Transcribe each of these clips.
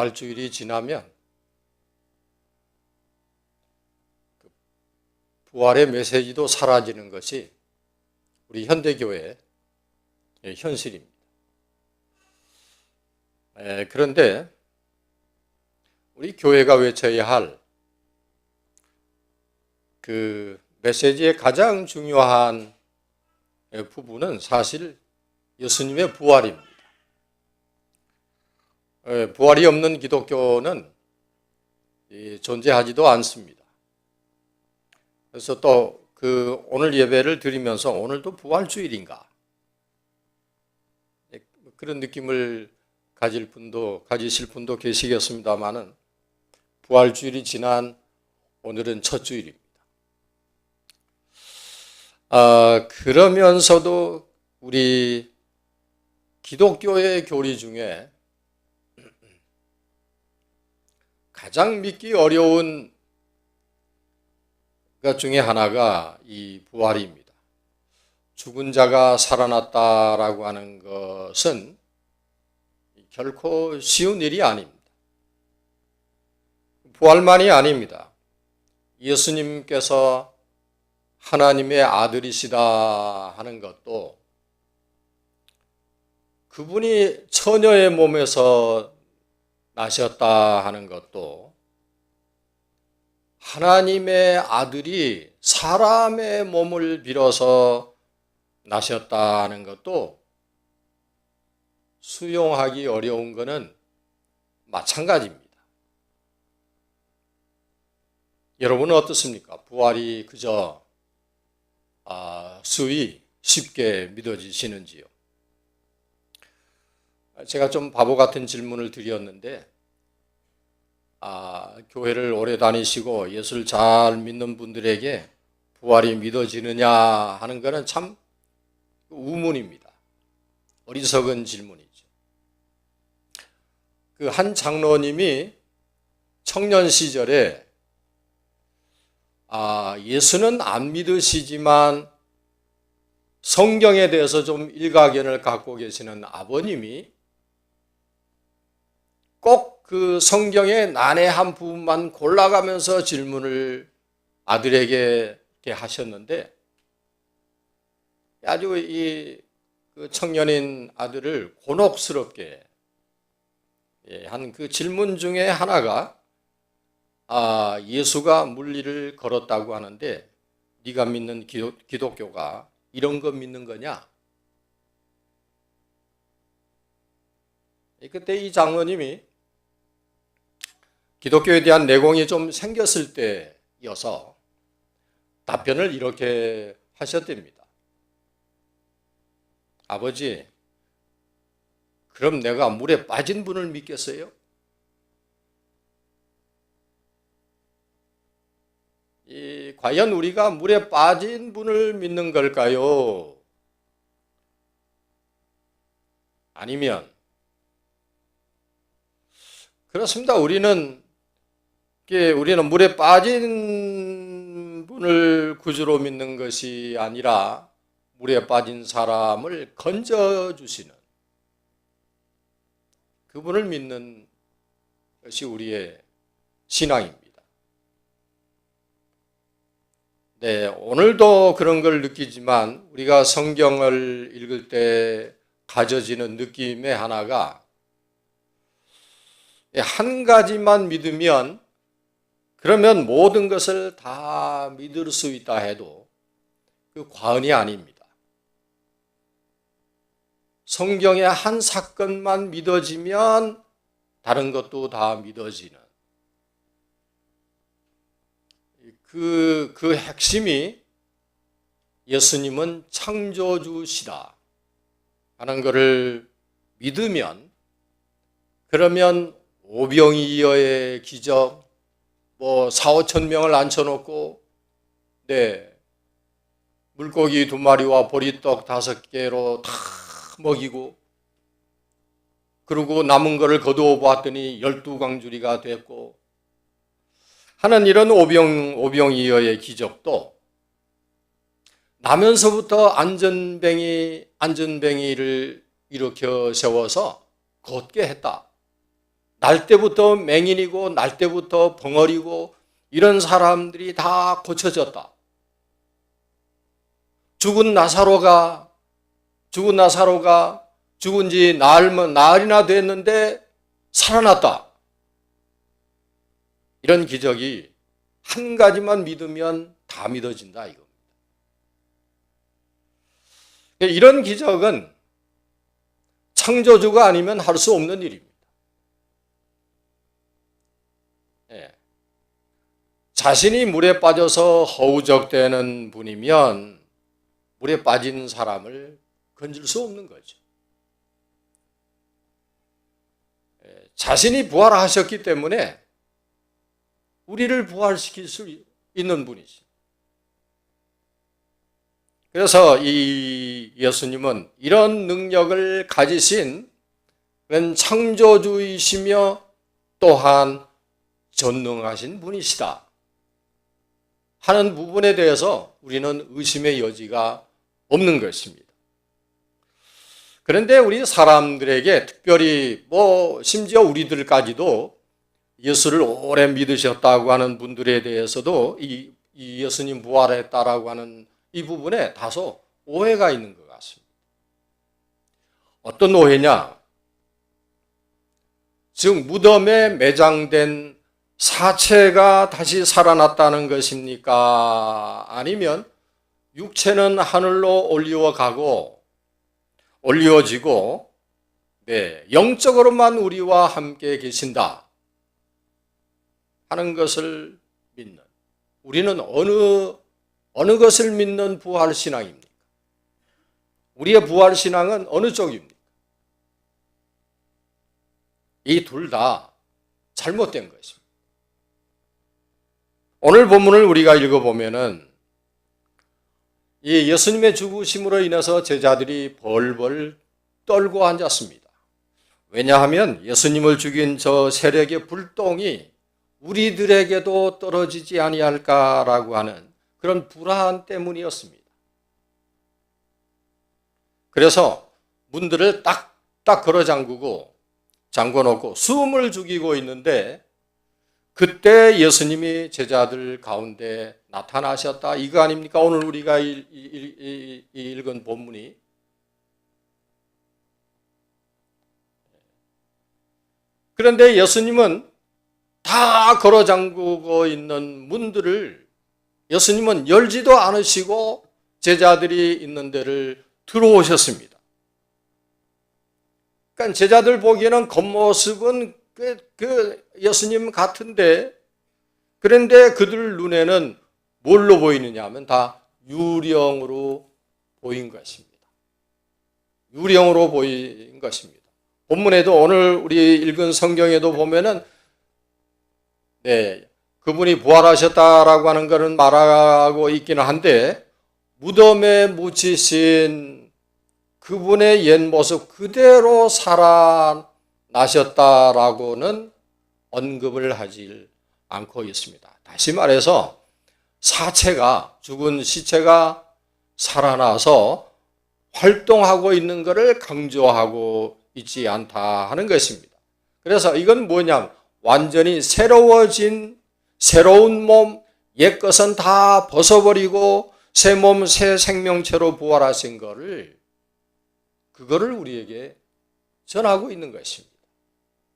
부활주일이 지나면 그 부활의 메시지도 사라지는 것이 우리 현대교회의 현실입니다. 에, 그런데 우리 교회가 외쳐야 할 그 메시지의 가장 중요한 부분은 사실 예수님의 부활입니다. 에, 부활이 없는 기독교는 이, 존재하지도 않습니다. 그래서 또 그 오늘 예배를 드리면서 오늘도 부활 주일인가 예, 그런 느낌을 가질 분도 가지실 분도 계시겠습니다만은 부활 주일이 지난 오늘은 첫 주일입니다. 아, 그러면서도 우리 기독교의 교리 중에 가장 믿기 어려운 것 중에 하나가 이 부활입니다. 죽은 자가 살아났다라고 하는 것은 결코 쉬운 일이 아닙니다. 부활만이 아닙니다. 예수님께서 하나님의 아들이시다 하는 것도 그분이 처녀의 몸에서 나셨다 하는 것도 하나님의 아들이 사람의 몸을 빌어서 나셨다 하는 것도 수용하기 어려운 것은 마찬가지입니다. 여러분은 어떻습니까? 부활이 그저 아, 수위 쉽게 믿어지시는지요? 제가 좀 바보 같은 질문을 드렸는데, 아, 교회를 오래 다니시고 예수를 잘 믿는 분들에게 부활이 믿어지느냐 하는 것은 참 우문입니다. 어리석은 질문이죠. 그 한 장로님이 청년 시절에 아, 예수는 안 믿으시지만 성경에 대해서 좀 일가견을 갖고 계시는 아버님이 꼭 그 성경의 난해한 부분만 골라가면서 질문을 아들에게 하셨는데 아주 이그 청년인 아들을 곤혹스럽게 예, 한그 질문 중에 하나가 아, 예수가 물리를 걸었다고 하는데 네가 믿는 기독, 기독교가 이런 거 믿는 거냐? 그때 이 장로님이 기독교에 대한 내공이 좀 생겼을 때여서 답변을 이렇게 하셨답니다. 아버지, 그럼 내가 물에 빠진 분을 믿겠어요? 이, 과연 우리가 물에 빠진 분을 믿는 걸까요? 아니면, 그렇습니다. 우리는, 우리는 물에 빠진 분을 구주로 믿는 것이 아니라 물에 빠진 사람을 건져주시는 그분을 믿는 것이 우리의 신앙입니다. 네, 오늘도 그런 걸 느끼지만 우리가 성경을 읽을 때 가져지는 느낌의 하나가 한 가지만 믿으면 그러면 모든 것을 다 믿을 수 있다 해도 그 과언이 아닙니다. 성경의 한 사건만 믿어지면 다른 것도 다 믿어지는 그, 그 핵심이 예수님은 창조주시다 하는 것을 믿으면 그러면 오병이어의 기적, 뭐 사오천 명을 앉혀놓고 네 물고기 두 마리와 보리떡 다섯 개로 다 먹이고 그리고 남은 것을 거두어 보았더니 열두 광주리가 됐고 하는 이런 오병, 오병이어의 기적도 나면서부터 안전뱅이, 안전뱅이를 일으켜 세워서 걷게 했다. 날 때부터 맹인이고 날 때부터 벙어리고 이런 사람들이 다 고쳐졌다. 죽은 나사로가 죽은 나사로가 죽은 지 나흘, 나흘이나 됐는데 살아났다. 이런 기적이 한 가지만 믿으면 다 믿어진다 이겁니다. 이런 기적은 창조주가 아니면 할 수 없는 일입니다. 자신이 물에 빠져서 허우적대는 분이면 물에 빠진 사람을 건질 수 없는 거죠. 예. 자신이 부활하셨기 때문에 우리를 부활시킬 수 있는 분이죠. 그래서 이 예수님은 이런 능력을 가지신 창조주이시며 또한 전능하신 분이시다 하는 부분에 대해서 우리는 의심의 여지가 없는 것입니다. 그런데 우리 사람들에게 특별히 뭐 심지어 우리들까지도 예수를 오래 믿으셨다고 하는 분들에 대해서도 이, 이 예수님 부활했다라고 하는 이 부분에 다소 오해가 있는 것 같습니다. 어떤 오해냐? 즉 무덤에 매장된 사체가 다시 살아났다는 것입니까? 아니면 육체는 하늘로 올리워 가고 올리워지고 네, 영적으로만 우리와 함께 계신다 하는 것을 믿는 우리는 어느 어느 것을 믿는 부활 신앙입니까? 우리의 부활 신앙은 어느 쪽입니까? 이 둘 다 잘못된 것입니다. 오늘 본문을 우리가 읽어보면은 이 예수님의 죽으심으로 인해서 제자들이 벌벌 떨고 앉았습니다. 왜냐하면 예수님을 죽인 저 세력의 불똥이 우리들에게도 떨어지지 아니할까라고 하는 그런 불안 때문이었습니다. 그래서 문들을 딱딱 걸어 잠그고 잠궈 놓고 숨을 죽이고 있는데 그때 예수님이 제자들 가운데 나타나셨다. 이거 아닙니까? 오늘 우리가 읽은 본문이. 그런데 예수님은 다 걸어 잠그고 있는 문들을 예수님은 열지도 않으시고 제자들이 있는 데를 들어오셨습니다. 그러니까 제자들 보기에는 겉모습은 그, 그 예수님 같은데 그런데 그들 눈에는 뭘로 보이느냐 하면 다 유령으로 보인 것입니다. 유령으로 보인 것입니다. 본문에도 오늘 우리 읽은 성경에도 보면은 네, 그분이 부활하셨다라고 하는 것은 말하고 있기는 한데 무덤에 묻히신 그분의 옛 모습 그대로 살아 나셨다라고는 언급을 하지 않고 있습니다. 다시 말해서 사체가 죽은 시체가 살아나서 활동하고 있는 것을 강조하고 있지 않다 하는 것입니다. 그래서 이건 뭐냐 완전히 새로워진 새로운 몸, 옛 것은 다 벗어버리고 새 몸, 새 생명체로 부활하신 것을 그거를 우리에게 전하고 있는 것입니다.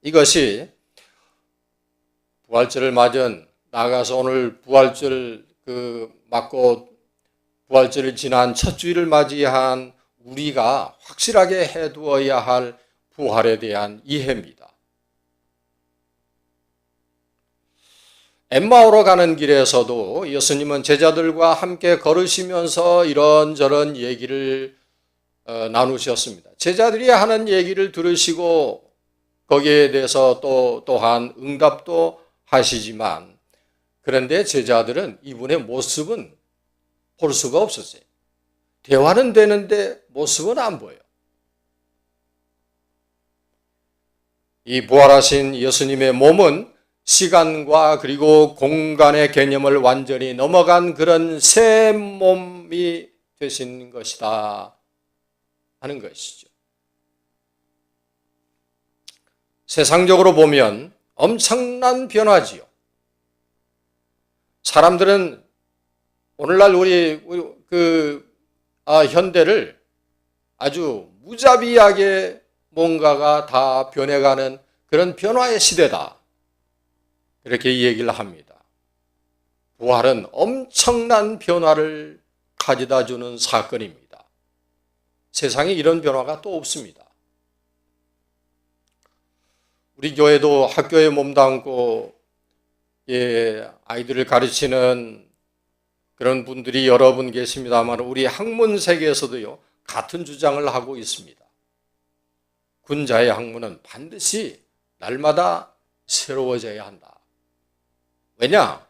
이것이 부활절을 맞은 나가서 오늘 부활절 그 맞고 부활절을 지난 첫 주일을 맞이한 우리가 확실하게 해두어야 할 부활에 대한 이해입니다. 엠마오로 가는 길에서도 예수님은 제자들과 함께 걸으시면서 이런저런 얘기를 어, 나누셨습니다. 제자들이 하는 얘기를 들으시고 거기에 대해서 또 또한 응답도 하시지만 그런데 제자들은 이분의 모습은 볼 수가 없었어요. 대화는 되는데 모습은 안 보여. 이 부활하신 예수님의 몸은 시간과 그리고 공간의 개념을 완전히 넘어간 그런 새 몸이 되신 것이다 하는 것이죠. 세상적으로 보면 엄청난 변화지요. 사람들은 오늘날 우리, 우리 그 아, 현대를 아주 무자비하게 뭔가가 다 변해가는 그런 변화의 시대다. 이렇게 얘기를 합니다. 부활은 엄청난 변화를 가져다 주는 사건입니다. 세상에 이런 변화가 또 없습니다. 우리 교회도 학교에 몸담고 예, 아이들을 가르치는 그런 분들이 여러 분 계십니다만 우리 학문 세계에서도요 같은 주장을 하고 있습니다. 군자의 학문은 반드시 날마다 새로워져야 한다. 왜냐?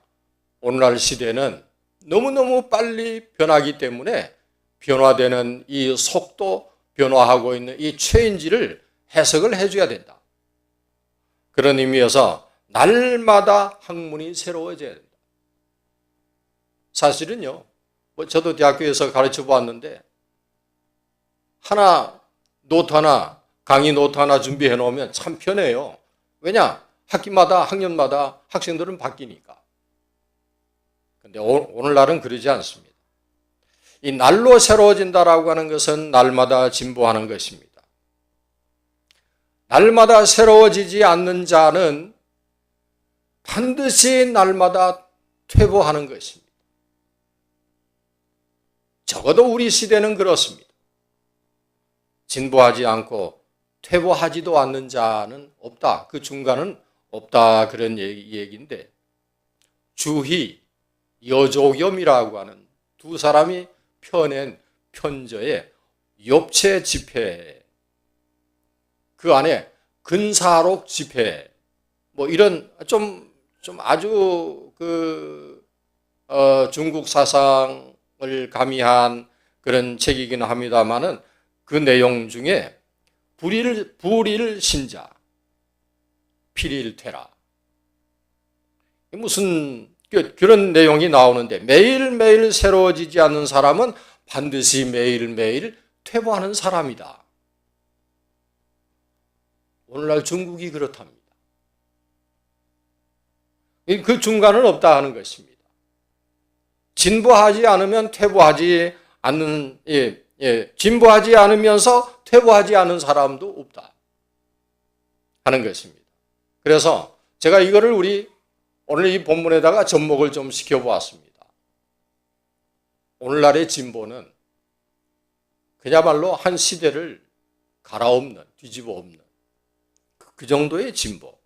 오늘날 시대는 너무너무 빨리 변하기 때문에 변화되는 이 속도, 변화하고 있는 이 체인지를 해석을 해줘야 된다. 그런 의미에서 날마다 학문이 새로워져야 된다. 사실은요, 뭐 저도 대학교에서 가르쳐 보았는데, 하나, 노트 하나, 강의 노트 하나 준비해 놓으면 참 편해요. 왜냐? 학기마다, 학년마다 학생들은 바뀌니까. 근데 오늘날은 그러지 않습니다. 이 날로 새로워진다라고 하는 것은 날마다 진보하는 것입니다. 날마다 새로워지지 않는 자는 반드시 날마다 퇴보하는 것입니다. 적어도 우리 시대는 그렇습니다. 진보하지 않고 퇴보하지도 않는 자는 없다. 그 중간은 없다. 그런 얘기인데, 주희, 여조겸이라고 하는 두 사람이 펴낸 편저의 엽체 집회, 그 안에 근사록 집회, 뭐 이런 좀, 좀 아주 그, 어, 중국 사상을 가미한 그런 책이긴 합니다만은 그 내용 중에 불일, 불일 신자, 필일퇴라. 무슨 그, 그런 내용이 나오는데 매일매일 새로워지지 않는 사람은 반드시 매일매일 퇴보하는 사람이다. 오늘날 중국이 그렇답니다. 그 중간은 없다 하는 것입니다. 진보하지 않으면 퇴보하지 않는, 예, 예, 진보하지 않으면서 퇴보하지 않은 사람도 없다. 하는 것입니다. 그래서 제가 이거를 우리 오늘 이 본문에다가 접목을 좀 시켜보았습니다. 오늘날의 진보는 그야말로 한 시대를 갈아엎는, 뒤집어 엎는 그 정도의 진보.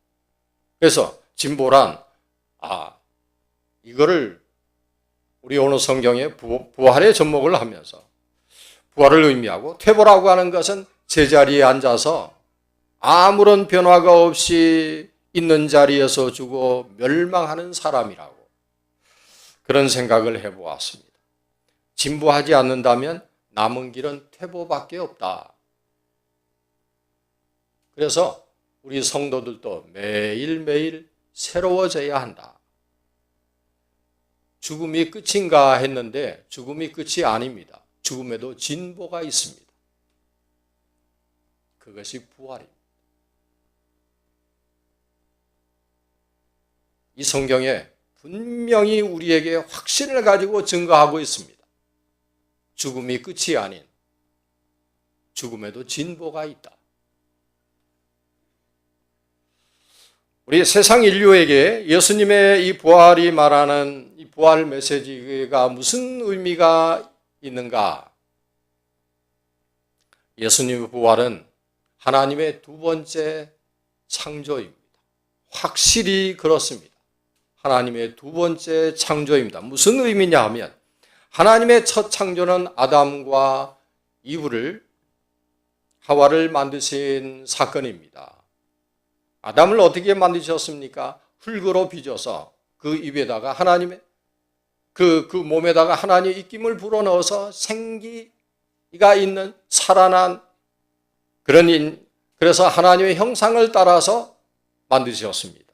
그래서 진보란, 아, 이거를 우리 오늘 성경에 부활의 접목을 하면서 부활을 의미하고 퇴보라고 하는 것은 제자리에 앉아서 아무런 변화가 없이 있는 자리에서 주고 멸망하는 사람이라고 그런 생각을 해보았습니다. 진보하지 않는다면 남은 길은 퇴보밖에 없다. 그래서 우리 성도들도 매일매일 새로워져야 한다. 죽음이 끝인가 했는데 죽음이 끝이 아닙니다. 죽음에도 진보가 있습니다. 그것이 부활입니다. 이 성경에 분명히 우리에게 확신을 가지고 증거하고 있습니다. 죽음이 끝이 아닌 죽음에도 진보가 있다. 우리 세상 인류에게 예수님의 이 부활이 말하는 이 부활 메시지가 무슨 의미가 있는가? 예수님의 부활은 하나님의 두 번째 창조입니다. 확실히 그렇습니다. 하나님의 두 번째 창조입니다. 무슨 의미냐 하면 하나님의 첫 창조는 아담과 이브를 하와를 만드신 사건입니다. 아담을 어떻게 만드셨습니까? 흙으로 빚어서 그 입에다가 하나님의 그, 그 몸에다가 하나님의 입김을 불어넣어서 생기가 있는 살아난 그런 인, 그래서 하나님의 형상을 따라서 만드셨습니다.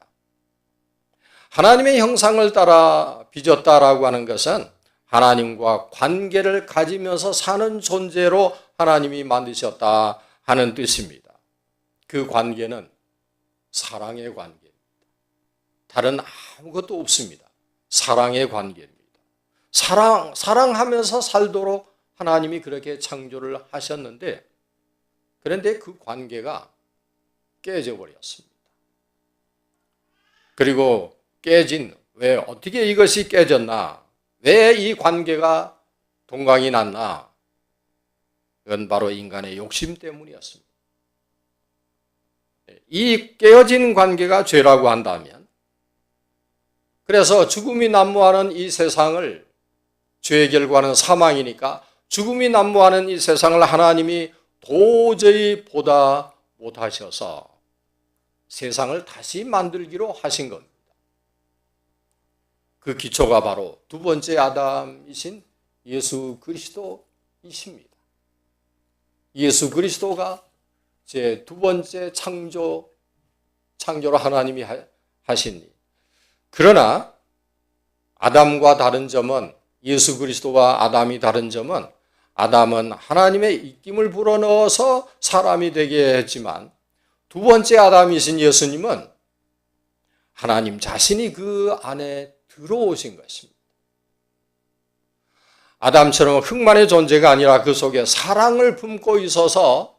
하나님의 형상을 따라 빚었다라고 하는 것은 하나님과 관계를 가지면서 사는 존재로 하나님이 만드셨다 하는 뜻입니다. 그 관계는 사랑의 관계입니다. 다른 아무것도 없습니다. 사랑의 관계입니다. 사랑, 사랑하면서 살도록 하나님이 그렇게 창조를 하셨는데, 그런데 그 관계가 깨져버렸습니다. 그리고 깨진, 왜, 어떻게 이것이 깨졌나? 왜 이 관계가 동강이 났나? 그건 바로 인간의 욕심 때문이었습니다. 이 깨어진 관계가 죄라고 한다면, 그래서 죽음이 난무하는 이 세상을 죄의 결과는 사망이니까 죽음이 난무하는 이 세상을 하나님이 도저히 보다 못하셔서 세상을 다시 만들기로 하신 겁니다. 그 기초가 바로 두 번째 아담이신 예수 그리스도이십니다. 예수 그리스도가 제 두 번째 창조, 창조로 하나님이 하신 그러나 아담과 다른 점은 예수 그리스도와 아담이 다른 점은 아담은 하나님의 입김을 불어넣어서 사람이 되게 했지만 두 번째 아담이신 예수님은 하나님 자신이 그 안에 들어오신 것입니다. 아담처럼 흙만의 존재가 아니라 그 속에 사랑을 품고 있어서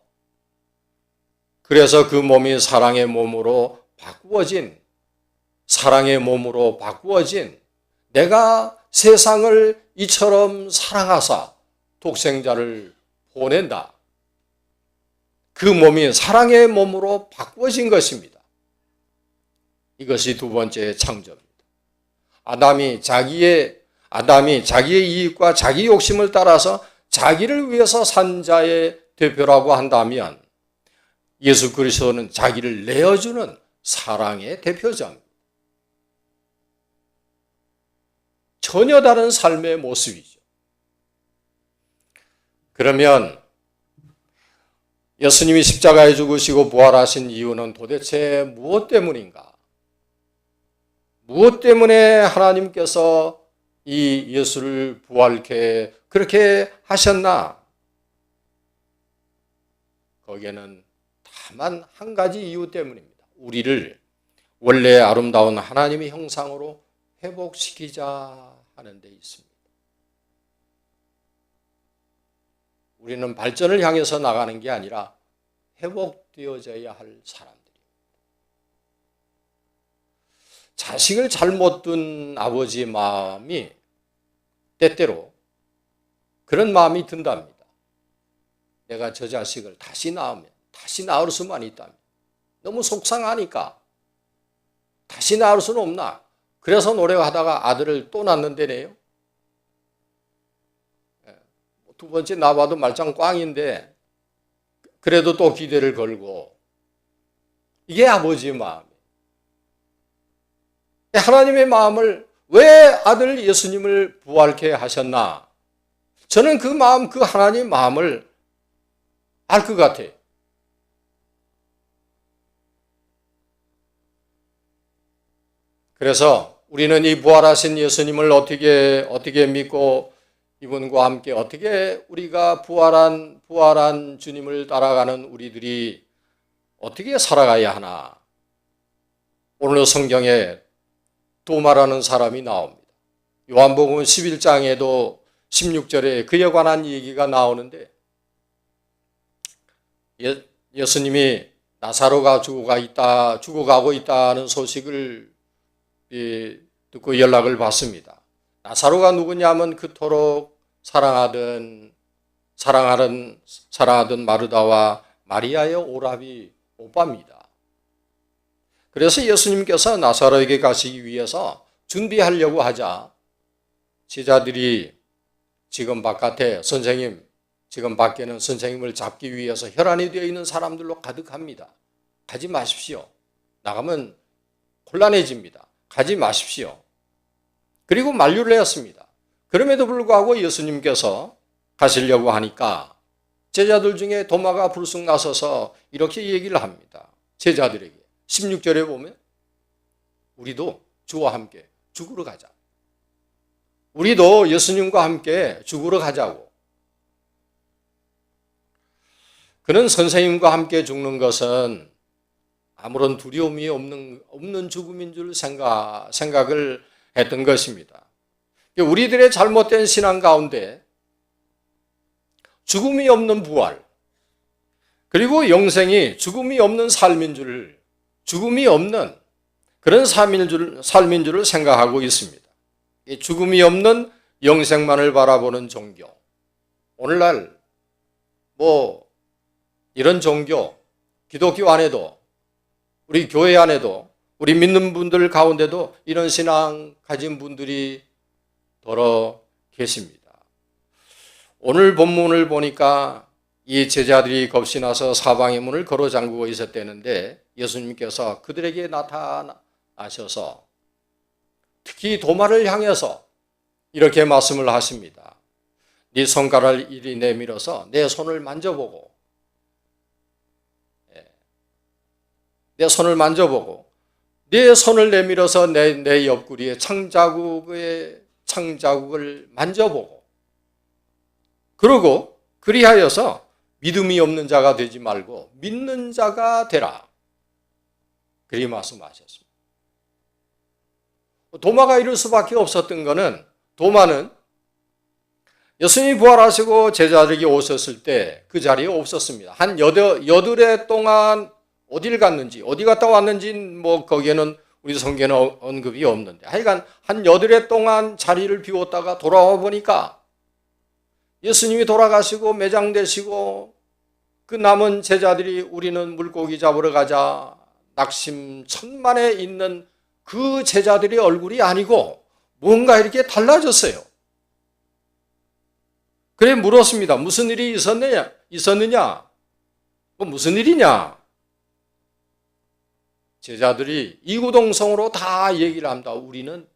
그래서 그 몸이 사랑의 몸으로 바꾸어진 사랑의 몸으로 바꾸어진 내가 세상을 이처럼 사랑하사 독생자를 보낸다. 그 몸이 사랑의 몸으로 바꾸어진 것입니다. 이것이 두 번째 창조입니다. 아담이 자기의 아담이 자기의 이익과 자기 욕심을 따라서 자기를 위해서 산 자의 대표라고 한다면 예수 그리스도는 자기를 내어주는 사랑의 대표자입니다. 전혀 다른 삶의 모습이죠. 그러면 예수님이 십자가에 죽으시고 부활하신 이유는 도대체 무엇 때문인가? 무엇 때문에 하나님께서 이 예수를 부활케 그렇게 하셨나? 거기에는 다만 한 가지 이유 때문입니다. 우리를 원래 아름다운 하나님의 형상으로 회복시키자 하는 데 있습니다. 우리는 발전을 향해서 나가는 게 아니라 회복되어져야 할 사람들입니다. 자식을 잘못 둔 아버지의 마음이 때때로 그런 마음이 든답니다. 내가 저 자식을 다시 낳으면, 다시 낳을 수만 있다면, 너무 속상하니까 다시 낳을 수는 없나? 그래서 노력하다가 아들을 또 낳는데네요. 두 번째 나봐도 말짱 꽝인데 그래도 또 기대를 걸고 이게 아버지의 마음이에요. 하나님의 마음을 왜 아들 예수님을 부활케 하셨나? 저는 그 마음, 그 하나님의 마음을 알 것 같아요. 그래서 우리는 이 부활하신 예수님을 어떻게 어떻게 믿고 이분과 함께 어떻게 우리가 부활한 부활한 주님을 따라가는 우리들이 어떻게 살아가야 하나? 오늘 성경에 도마라는 사람이 나옵니다. 요한복음 11장에도 16절에 그에 관한 얘기가 나오는데 예, 예수님이 나사로가 죽어가 있다, 죽어가고 있다는 소식을 듣고 연락을 받습니다. 나사로가 누구냐면 그토록 사랑하던 사랑하는 사랑하던 마르다와 마리아의 오라비 오빠입니다. 그래서 예수님께서 나사로에게 가시기 위해서 준비하려고 하자 제자들이 지금 바깥에 선생님 지금 밖에는 선생님을 잡기 위해서 혈안이 되어 있는 사람들로 가득합니다. 가지 마십시오. 나가면 곤란해집니다. 가지 마십시오. 그리고 만류를 했습니다. 그럼에도 불구하고 예수님께서 가시려고 하니까 제자들 중에 도마가 불쑥 나서서 이렇게 얘기를 합니다. 제자들에게. 16절에 보면 우리도 주와 함께 죽으러 가자. 우리도 예수님과 함께 죽으러 가자고. 그는 선생님과 함께 죽는 것은 아무런 두려움이 없는 없는 죽음인 줄 생각 생각을 했던 것입니다. 우리들의 잘못된 신앙 가운데 죽음이 없는 부활 그리고 영생이 죽음이 없는 삶인 줄 죽음이 없는 그런 삶인 줄 삶인 줄을 생각하고 있습니다. 이 죽음이 없는 영생만을 바라보는 종교. 오늘날 뭐 이런 종교 기독교 안에도 우리 교회 안에도 우리 믿는 분들 가운데도 이런 신앙 가진 분들이 더러 계십니다. 오늘 본문을 보니까 이 제자들이 겁이 나서 사방의 문을 걸어 잠그고 있었다는데 예수님께서 그들에게 나타나셔서 특히 도마를 향해서 이렇게 말씀을 하십니다. 네 손가락을 이리 내밀어서 내 손을 만져보고 내 손을 만져보고 내 손을 내밀어서 내, 내 옆구리에 창자국의 창자국을 만져보고 그러고 그리하여서 믿음이 없는 자가 되지 말고 믿는 자가 되라. 그리 말씀하셨습니다. 도마가 이럴 수밖에 없었던 것은 도마는 예수님이 부활하시고 제자들에게 오셨을 때 그 자리에 없었습니다. 한 여덟, 여덟 동안 어딜 갔는지, 어디 갔다 왔는지 뭐 거기에는 우리 성경에 언급이 없는데 하여간 한해 동안 자리를 비웠다가 돌아와 보니까 예수님이 돌아가시고 매장되시고 그 남은 제자들이 우리는 물고기 잡으러 가자 낙심 천만에 있는 그 제자들의 얼굴이 아니고 뭔가 이렇게 달라졌어요. 그래 물었습니다. 무슨 일이 있었느냐? 있었느냐? 뭐 무슨 일이냐? 제자들이 이구동성으로 다 얘기를 합니다. 우리는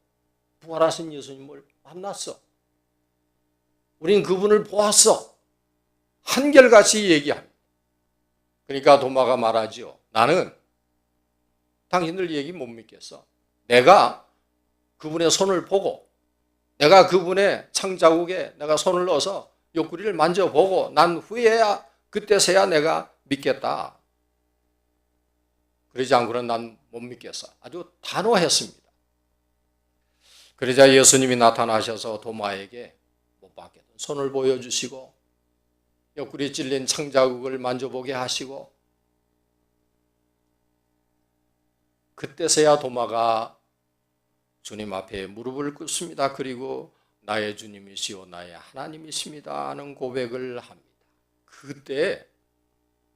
부활하신 예수님을 만났어. 우린 그분을 보았어. 한결같이 얘기합니다. 그러니까 도마가 말하지요. 나는 당신들 얘기 못 믿겠어. 내가 그분의 손을 보고 내가 그분의 창자국에 내가 손을 넣어서 옆구리를 만져보고 난 후에야 그때서야 내가 믿겠다. 그러지 않고는 난 못 믿겠어. 아주 단호했습니다. 그러자 예수님이 나타나셔서 도마에게 못 받게 손을 보여주시고 옆구리 찔린 창자국을 만져보게 하시고 그때서야 도마가 주님 앞에 무릎을 꿇습니다. 그리고 나의 주님이시오 나의 하나님이십니다 하는 고백을 합니다. 그때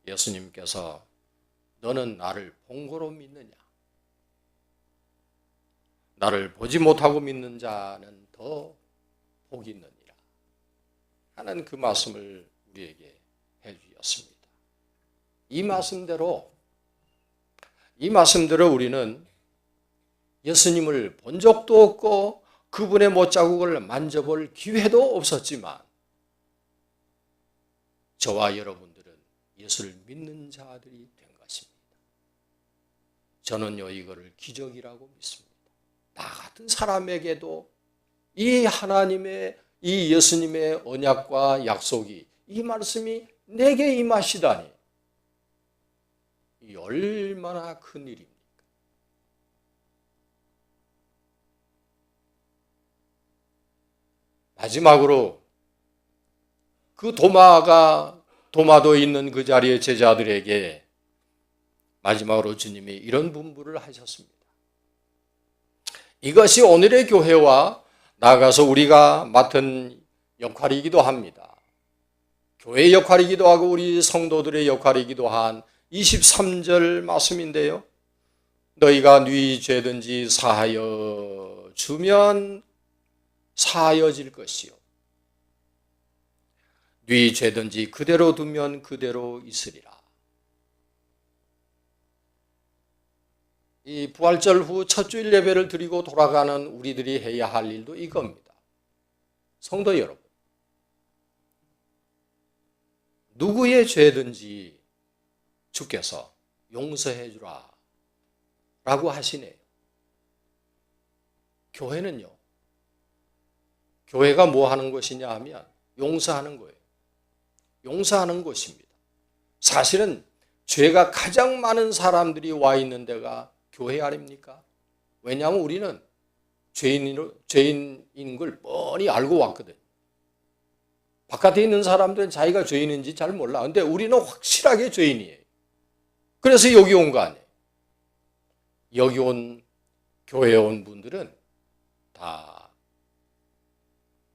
예수님께서 너는 나를 본고로 믿느냐? 나를 보지 못하고 믿는 자는 더 복이 있느니라 하는 그 말씀을 우리에게 해 주셨습니다. 이 말씀대로 이 말씀대로 우리는 예수님을 본 적도 없고 그분의 못자국을 만져볼 기회도 없었지만 저와 여러분들은 예수를 믿는 자들이. 저는요 이거를 기적이라고 믿습니다. 나 같은 사람에게도 이 하나님의 이 예수님의 언약과 약속이 이 말씀이 내게 임하시다니 이 얼마나 큰 일입니까? 마지막으로 그 도마가 도마도 있는 그 자리의 제자들에게 마지막으로 주님이 이런 분부를 하셨습니다. 이것이 오늘의 교회와 나아가서 우리가 맡은 역할이기도 합니다. 교회 역할이기도 하고 우리 성도들의 역할이기도 한 23절 말씀인데요. 너희가 네 죄든지 사하여 주면 사하여질 것이요. 네 죄든지 그대로 두면 그대로 있으리라. 이 부활절 후 첫 주일 예배를 드리고 돌아가는 우리들이 해야 할 일도 이겁니다. 성도 여러분. 누구의 죄든지 주께서 용서해 주라 라고 하시네요. 교회는요. 교회가 뭐 하는 것이냐 하면 용서하는 거예요. 용서하는 것입니다. 사실은 죄가 가장 많은 사람들이 와 있는 데가 교회 아닙니까? 왜냐하면 우리는 죄인으로, 죄인인 걸 뻔히 알고 왔거든. 바깥에 있는 사람들은 자기가 죄인인지 잘 몰라. 근데 우리는 확실하게 죄인이에요. 그래서 여기 온 거 아니에요. 여기 온, 교회에 온 분들은 다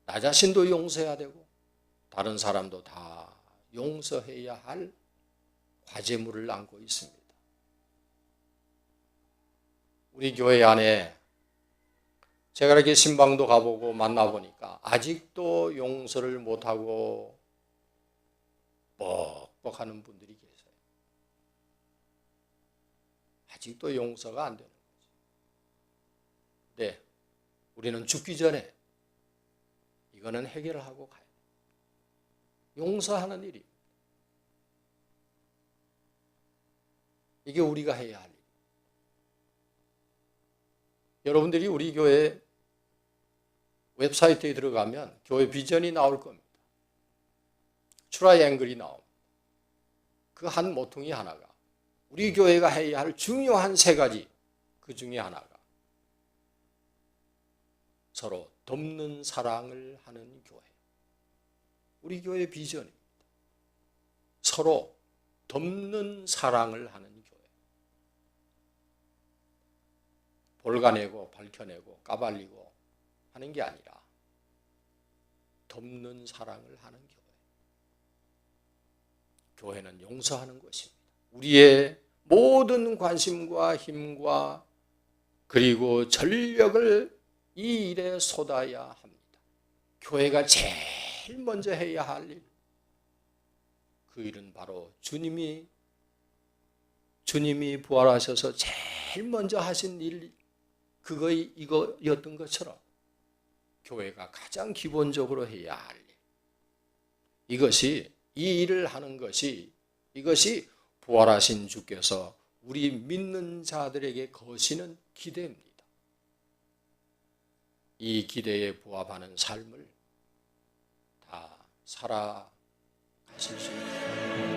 나 자신도 용서해야 되고, 다른 사람도 다 용서해야 할 과제물을 안고 있습니다. 우리 교회 안에 제가 이렇게 신방도 가보고 만나보니까 아직도 용서를 못하고 뻑뻑하는 분들이 계세요. 아직도 용서가 안 되는 거죠. 네, 우리는 죽기 전에 이거는 해결을 하고 가야 돼요. 용서하는 일이 이게 우리가 해야 할 일. 여러분들이 우리 교회 웹사이트에 들어가면 교회 비전이 나올 겁니다. 트라이앵글이 나옵니다. 그 한 모퉁이 하나가 우리 교회가 해야 할 중요한 세 가지 그 중에 하나가 서로 돕는 사랑을 하는 교회. 우리 교회 비전입니다. 서로 돕는 사랑을 하는 볼가내고 밝혀내고 까발리고 하는 게 아니라 돕는 사랑을 하는 교회. 교회는 용서하는 것입니다. 우리의 모든 관심과 힘과 그리고 전력을 이 일에 쏟아야 합니다. 교회가 제일 먼저 해야 할 일. 그 일은 바로 주님이 주님이 부활하셔서 제일 먼저 하신 일 그거 이거였던 것처럼 교회가 가장 기본적으로 해야 할 일. 이것이 이 일을 하는 것이 이것이 부활하신 주께서 우리 믿는 자들에게 거시는 기대입니다. 이 기대에 부합하는 삶을 다 살아가실 수 있는